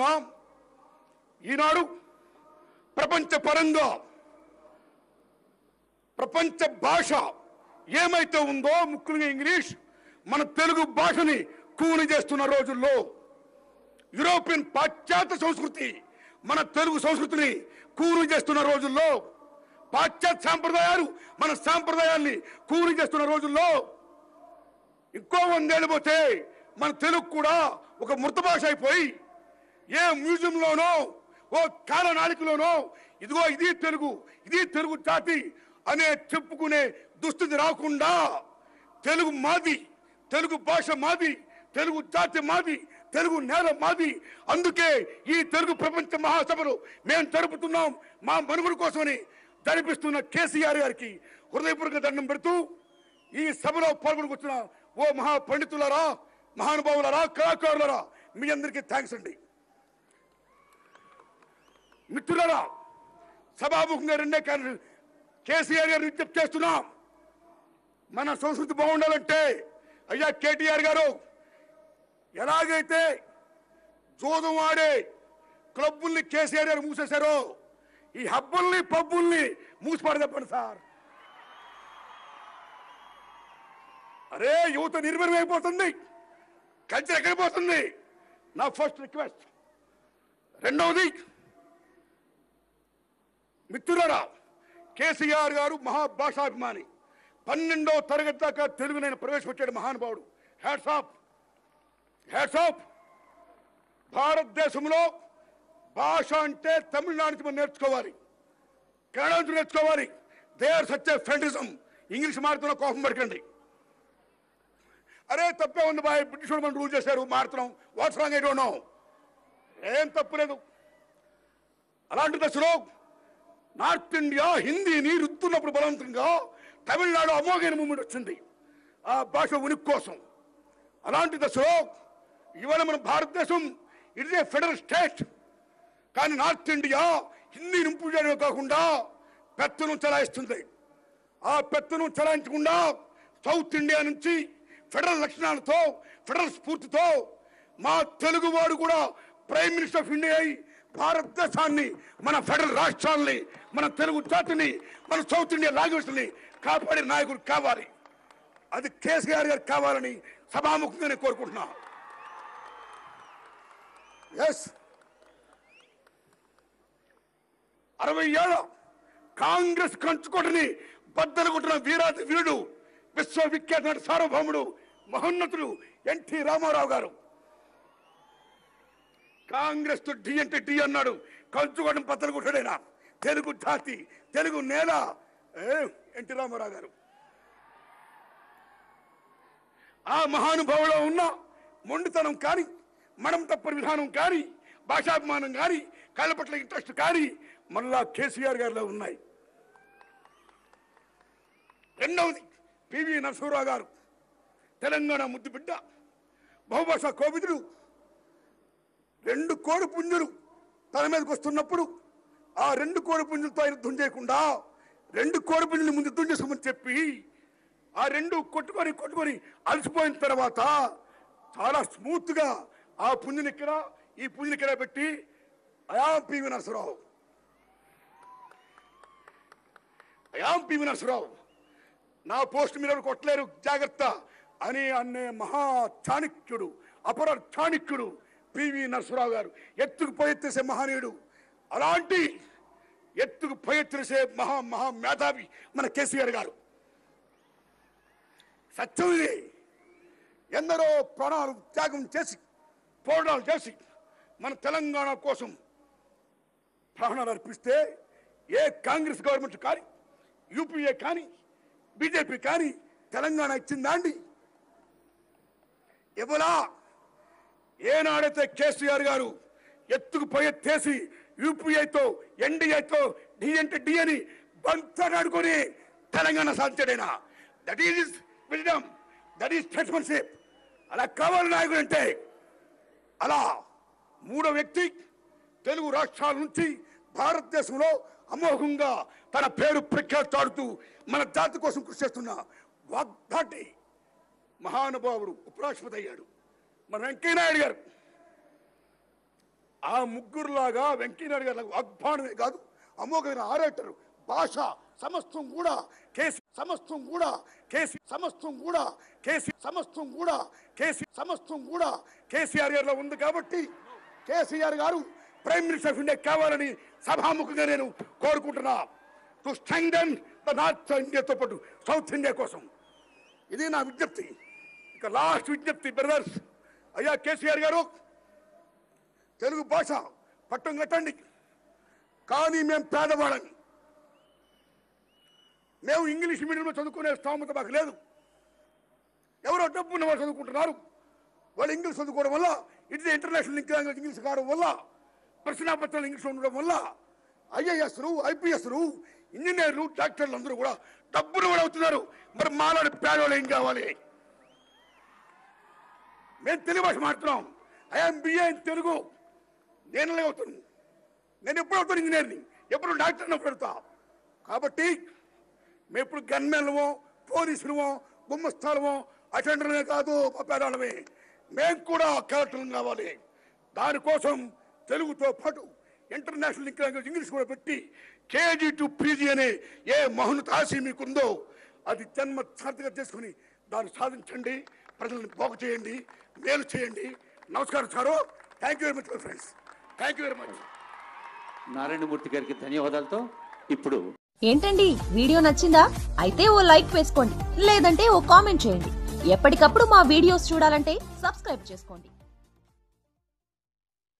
చెప్తున్నాం ఈనాడు ప్రపంచ పరంగా ప్రపంచ భాష ఏమైతే ఉందో ముఖ్యంగా ఇంగ్లీష్ మన తెలుగు భాషని కూని చేస్తున్న రోజుల్లో యూరోపియన్ పాశ్చాత్య సంస్కృతి మన తెలుగు సంస్కృతిని కూని చేస్తున్న రోజుల్లో పాశ్చాత్య సాంప్రదాయాలు మన సాంప్రదాయాల్ని కూని చేస్తున్న రోజుల్లో ఇంకో వందేళ్ళు పోతే మన తెలుగు కూడా ఒక మృత భాష అయిపోయి ఏ మ్యూజియంలోనో ఓ కాలనాళికలోనో ఇదిగో ఇది తెలుగు ఇది తెలుగు జాతి అనే చెప్పుకునే దుస్థితి రాకుండా తెలుగు మాది తెలుగు భాష మాది తెలుగు జాతి మాది తెలుగు నేల మాది. అందుకే ఈ తెలుగు ప్రపంచ మహాసభలు మేము జరుపుతున్నాం మా మనుగుడు కోసమని జరిపిస్తున్న కేసీఆర్ గారికి హృదయపూర్వక దండం పెడుతూ ఈ సభలో పాల్గొనుకొచ్చిన ఓ మహా పండితులరా మహానుభావులరా కళాకారులరా మీ అందరికీ థ్యాంక్స్ అండి. మిత్రులరా సభాముఖంగా రెండే కానీ కేసీఆర్ గారు విజ్ఞప్తి చేస్తున్నాం. మన సంస్కృతి బాగుండాలంటే అయ్యా కేటీఆర్ గారు ఎలాగైతే జోదం ఆడే క్లబ్బుల్ని కేసీఆర్ గారు మూసేశారో ఈ హబ్బుల్ని పబ్బుల్ని మూసిపడి చెప్పండి సార్. అరే యువత నిర్వీర్యం అయిపోతుంది. కల్చర్ ఎక్కడిపోతుంది నా ఫస్ట్ రిక్వెస్ట్. రెండవది మిత్రులరా కేసీఆర్ గారు మహాభాషాభిమాని. పన్నెండవ తరగతి దాకా తెలుగు నేను ప్రవేశపెట్టాడు మహానుభావుడు. హ్యాట్స్ ఆఫ్ హ్యాట్స్ ఆఫ్ భారతదేశంలో భాష అంటే తమిళనాడు నుంచి మనం నేర్చుకోవాలి. కన్నడ నుంచి నేర్చుకోవాలి దే ఆర్ సచ్ ఇంగ్లీష్ మారుతున్న కోపం పడకండి. అరే తప్పే ఉంది బాయ్. బ్రిటిష్ మనం రూల్ చేశారు మారుతున్నాం. What's wrong I don't know ఏం తప్పు లేదు. అలాంటి దశలో నార్త్ ఇండియా హిందీని రుద్దున్నప్పుడు బలవంతంగా తమిళనాడు అమోఘైన మూమెంట్ వచ్చింది. ఆ భాష ఉనికి కోసం. అలాంటి దశలో ఇవాళ మన భారతదేశం ఇట్ ఏ ఫెడరల్ స్టేట్. కానీ నార్త్ ఇండియా హిందీ నింపు చేయడమే కాకుండా పెత్తనం చలాయిస్తుంది. ఆ పెత్తనం చలాయించకుండా సౌత్ ఇండియా నుంచి ఫెడరల్ లక్షణాలతో ఫెడరల్ స్ఫూర్తితో మా తెలుగువాడు కూడా ప్రైమ్ మినిస్టర్ ఆఫ్ ఇండియా అయి భారతదేశాన్ని మన ఫెడరల్ రాష్ట్రాల్ని మన తెలుగు జాతిని మన సౌత్ ఇండియా లాంగ్వేజ్ని కాపాడే నాయకుడు కావాలి. అది కేసీఆర్ గారు కావాలని సభాముఖంగా నేను కోరుకుంటున్నా. ఎస్ అరవై ఏళ్ళ కాంగ్రెస్ కంచుకోటని బద్దలు కొట్టిన వీరాది వీరుడు విశ్వవిఖ్యాత సార్వభౌముడు మహోన్నతుడు ఎన్టీ రామారావు గారు. కాంగ్రెస్తో డి అంటే డి అన్నాడు. కంచుకోవడం బద్దలు కొట్టాడైనా? తెలుగు జాతి తెలుగు నేల. ఏ, ఎన్టీ రామారావు గారు. ఆ మహానుభావులో ఉన్న మొండితనం కానీ మనం తప్పని విధానం కానీ భాషాభిమానం కానీ కళ్ళపట్ల ఇంట్రెస్ట్ కానీ మళ్ళా కేసీఆర్ గారిలో ఉన్నాయి. రెండవది పివి నరసింహరావు గారు. తెలంగాణ ముద్దుబిడ్డ బహుభాషా కోవిదుడు రెండు కోడి పుంజులు తన మీదకి వస్తున్నప్పుడు ఆ రెండు కోడి పుంజులతో ఆయన యుద్ధం చేయకుండా రెండు కోడి పుంజుని ముందు యుద్ధం చేసుకోమని చెప్పి ఆ రెండు కొట్టుకొని కొట్టుకొని అలసిపోయిన తర్వాత చాలా స్మూత్గా ఆ పుంజుని ఇక్కడ ఈ పుంజుని ఇక్కడ పెట్టి I am PV Narasarao I am PV Narasarao నా పోస్ట్ మీరు కొట్టలేరు జాగ్రత్త అని అనే మహా చాణక్యుడు అపర చాణక్యుడు పివి నరసరావు గారు ఎత్తుకు పోయెత్తేసే మహనీయుడు. అలాంటి ఎత్తుకు పోయెత్తేసే మహా మహా మేధావి మన కేసీఆర్ గారు. సత్యం ఇది. ఎందరో ప్రాణాలు త్యాగం చేసి పోరాటాలు చేసి మన తెలంగాణ కోసం ప్రాణాలు అర్పిస్తే ఏ కాంగ్రెస్ గవర్నమెంట్ కానీ యూపీఏ కానీ బీజేపీ కానీ తెలంగాణ ఇచ్చిందా అండి ఇవ్వలా. ఏనాడైతే కేసీఆర్ గారు ఎత్తుకు పోయెత్తేసి యూపీఐతో ఎన్డీఏతో డి అంటే డి అని బంతడాడుకొని Telangana సాధించడైనా. That is wisdom that is statesmanship అలా కావాలి నాయకుడు అంటే అలా మూడో వ్యక్తి తెలుగు రాష్ట్రాల నుంచి భారతదేశంలో అమోఘంగా తన పేరు ప్రఖ్యాతాడుతూ మన జాతి కోసం కృషి చేస్తున్న వాగ్దాటి మహానుభావుడు ఉపరాష్ట్రపతి అయ్యాడు. మన వెంకయ్యనాయుడు గారు. ఆ ముగ్గురులాగా వెంకయ్యనాయుడు గారు వాగ్బాణమే కాదు అమోఘమైన ఆరేటరు. భాష సమస్తం కూడా కేసీ సమస్తం కూడా కేసీ సమస్తం కూడా కేసీ సమస్తం కూడా కేసీ సమస్తం కూడా కేసీఆర్ గారిలో ఉంది కాబట్టి కేసీఆర్ గారు ప్రైమ్ మినిస్టర్ ఆఫ్ ఇండియా కావాలని సభాముఖంగా నేను కోరుకుంటున్నా. టు స్ట్రెంగ్థన్ ద నార్త్ ఇండియాతో పాటు సౌత్ ఇండియా కోసం. ఇది నా విజ్ఞప్తి. ఇక లాస్ట్ విజ్ఞప్తి బ్రదర్స్. అయ్యా కేసీఆర్ గారు తెలుగు భాష పట్టం కట్టండి. కానీ మేము పేదవాళ్ళం. మేము ఇంగ్లీష్ మీడియంలో చదువుకునే స్థామత మాకు లేదు. ఎవరో డబ్బు ఉన్న వాళ్ళు చదువుకుంటున్నారు. వాళ్ళు ఇంగ్లీష్ చదువుకోవడం వల్ల it international link language English కావడం వల్ల ప్రశ్నాపత్రాలు ఇంగ్లీష్ ఉండడం వల్ల ఐఏఎస్లు ఐపీఎస్లు ఇంజనీర్లు డాక్టర్లు అందరూ కూడా డబ్బులు కూడా అవుతున్నారు మరి మాలాడి పేదవాళ్ళు ఏం కావాలి? మేము తెలుగు భాష మాట్లాడుతున్నాం ఐఎమ్ బిఏ ఇన్ తెలుగు నేను అలాగే అవుతాను. నేను ఎప్పుడు అవుతాను ఇంజనీర్ని. ఎప్పుడు డాక్టర్ని పెడతా. కాబట్టి మేము ఇప్పుడు గన్మెన్లమో పోలీసులమో గుమ్మస్థాలమో అటెండర్లమే కాదు మా మేము కూడా కలెక్టర్లు కావాలి. దానికోసం తెలుగుతో పాటు ఇంటర్నేషనల్ లింక్ లాంగ్వేజ్ ఇంగ్లీష్ కూడా పెట్టి కేజీ టు పీజీ అనే ఏ మహోన్నత ఆశ మీకుందో అది జన్మ సార్థక చేసుకుని దాన్ని సాధించండి. ప్రజలను బాగు చేయండి మేలు చేయండి. నమస్కారం sir. Thank you very much my friends thank you very much Narayanamurthy గారికి ధన్యవాదాలతో ఇప్పుడు ఏంటండి? వీడియో నచ్చిందా? అయితే ఓ లైక్ వేసుకోండి లేదంటే ఓ కామెంట్ చేయండి. ఎప్పటికప్పుడు మా వీడియోస్ చూడాలంటే సబ్స్క్రైబ్ చేసుకోండి.